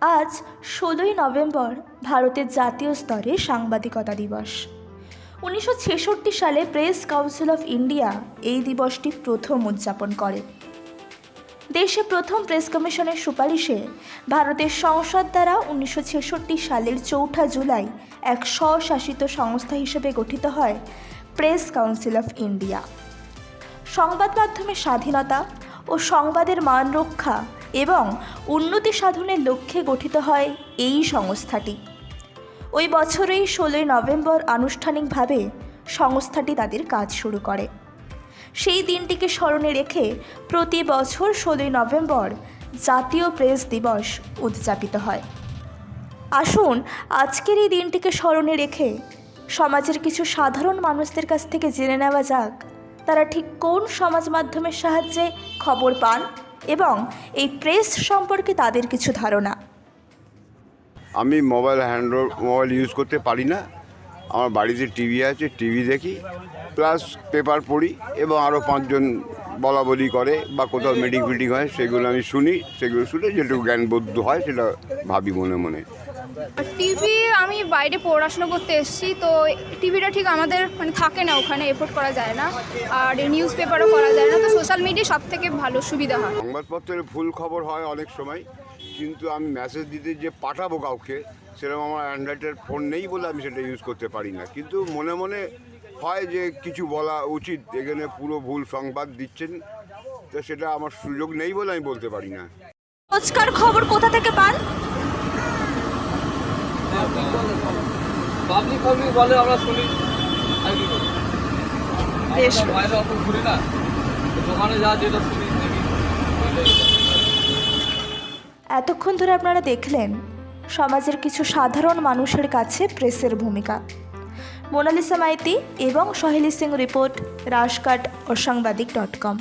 আজ ষোলোই নভেম্বর ভারতের জাতীয় স্তরে সাংবাদিকতা দিবস। উনিশশো ছেষট্টি সালে প্রেস কাউন্সিল অফ ইন্ডিয়া এই দিবসটি প্রথম উদযাপন করে। দেশে প্রথম প্রেস কমিশনের সুপারিশে ভারতের সংসদ দ্বারা উনিশশো ছেষট্টি সালের চৌঠা জুলাই এক স্বশাসিত সংস্থা হিসেবে গঠিত হয় প্রেস কাউন্সিল অফ ইন্ডিয়া। সংবাদ মাধ্যমের স্বাধীনতা ও সংবাদের মান রক্ষা এবং উন্নতি সাধনের লক্ষ্যে গঠিত হয় এই সংস্থাটি। ওই বছরেই ষোলোই নভেম্বর আনুষ্ঠানিকভাবে সংস্থাটি তাদের কাজ শুরু করে। সেই দিনটিকে স্মরণে রেখে প্রতি বছর ষোলোই নভেম্বর জাতীয় প্রেস দিবস উদযাপিত হয়। আসুন, আজকের এই দিনটিকে স্মরণে রেখে সমাজের কিছু সাধারণ মানুষদের কাছ থেকে জেনে নেওয়া যাক, তারা ঠিক কোন সমাজ মাধ্যমের সাহায্যে খবর পান? এবং এই প্রেস সম্পর্কে তাদের কিছু ধারণা। আমি মোবাইল হ্যান্ড মোবাইল ইউজ করতে পারি না। আমার বাড়িতে টিভি আছে, টিভি দেখি, প্লাস পেপার পড়ি এবং আরও পাঁচজন বলা বলি করে বা কোথাও মিটিং ফিটিং হয়, সেগুলো আমি শুনি, সেগুলো শুনে যেটুকু জ্ঞানবদ্ধ হয় সেটা ভাবি মনে মনে। টিভি আমি বাইরে পড়াশোনা করতে এসেছি তো টিভিটা ঠিক আমাদের মানে থাকে না ওখানে এফোর্ড করা যায় না। আর নিউজ পেপারও করা যায় না তো সোশ্যাল মিডিয়া সব থেকে ভালো সুবিধা হয়। সংবাদপত্রের ভুল খবর হয় অনেক সময় কিন্তু আমি মেসেজ দিতে যে পাঠাবো কাউকে সেরকম আমার অ্যান্ড্রয়েডের ফোন নেই বলে আমি সেটা ইউজ করতে পারি না। কিন্তু মনে মনে হয় যে কিছু বলা উচিত এখানে পুরো ভুল সংবাদ দিচ্ছেন তো সেটা আমার সুযোগ নেই বলে আমি বলতে পারি না। রোজকার খবর কোথা থেকে পান? পাবলিক পাবলিক বলে আমরা শুনি। আর কি করি বেশ। বাইরে অত ঘুরি না। দোকানে যা যেটা শুনি এতক্ষণ ধরে আপনারা দেখলেন সমাজের কিছু সাধারণ মানুষের কাছে প্রেসের ভূমিকা। মোনালিসা মাইতি এবং সহেলি সিং রিপোর্ট রাজকাট অসাংবাদিক ডট কম।